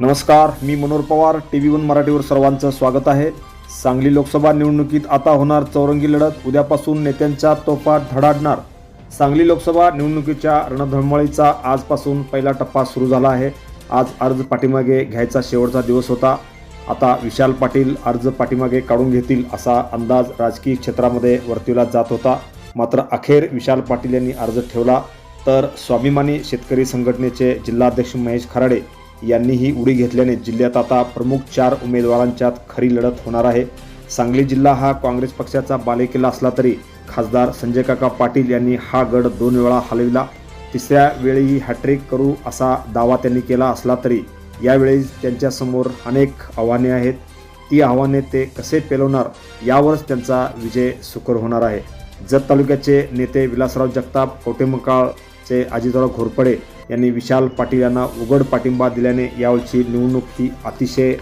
नमस्कार मी Manohar Pawar T V one मराठीवर सर्वांचं स्वागत आहे. सांगली लोकसभा निवडणुकीत आता होणार चौरंगी लढत उद्यापासून नेत्यांच्या तोफा धडाडणार. सांगली लोकसभा निवडणुकीच्या रणधर्मळीचा आजपासून पहिला टप्पा सुरू झाला आहे. आज अर्ज पाठीमागे घ्यायचा शेवटचा दिवस होता. आता विशाल पाटील अर्ज पाठीमागे काढून घेतील असा अंदाज राजकीय क्षेत्रामध्ये वर्तविला जात होता. मात्र अखेर विशाल पाटील यांनी अर्ज ठेवला. तर स्वाभिमानी शेतकरी संघटनेचे जिल्हाध्यक्ष महेश खराडे यांनीही उडी घेतल्याने जिल्ह्यात आता प्रमुख चार उमेदवारांच्यात खरी लढत होणार आहे. सांगली जिल्हा हा काँग्रेस पक्षाचा बालेकिल्ला असला तरी खासदार संजय काका पाटील यांनी हा गड दोन वेळा हलविला. तिसऱ्या वेळीही हॅट्रिक करू असा दावा त्यांनी केला असला तरी यावेळी त्यांच्यासमोर अनेक आव्हाने आहेत. ती आव्हाने ते कसे पेलवणार यावरच त्यांचा विजय सुकर होणार आहे. जत तालुक्याचे नेते विलासराव जगताप कवटेमकाळचे अजितराव घोरपडे यांनी विशाल पाटील यांना उघड पाठिंबा दिल्याने यावेळची निवडणूक ही अतिशय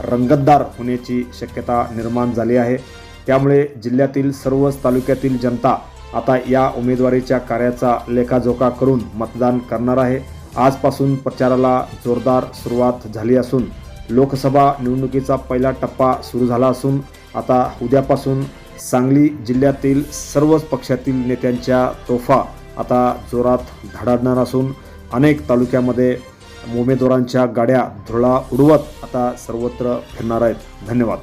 रंगतदार होण्याची शक्यता निर्माण झाली आहे. त्यामुळे जिल्ह्यातील सर्वच तालुक्यातील जनता आता या उमेदवारीच्या कार्याचा लेखाजोखा करून मतदान करणार आहे. आजपासून प्रचाराला जोरदार सुरुवात झाली असून लोकसभा निवडणुकीचा पहिला टप्पा सुरू झाला असून आता उद्यापासून सांगली जिल्ह्यातील सर्वच पक्षातील नेत्यांच्या तोफा आता जोरात धडाडणार असून अनेक तालुक्यामध्ये उमेदवारांच्या गाड्या धुळा उडवत आता सर्वत्र फिरणार आहेत. धन्यवाद.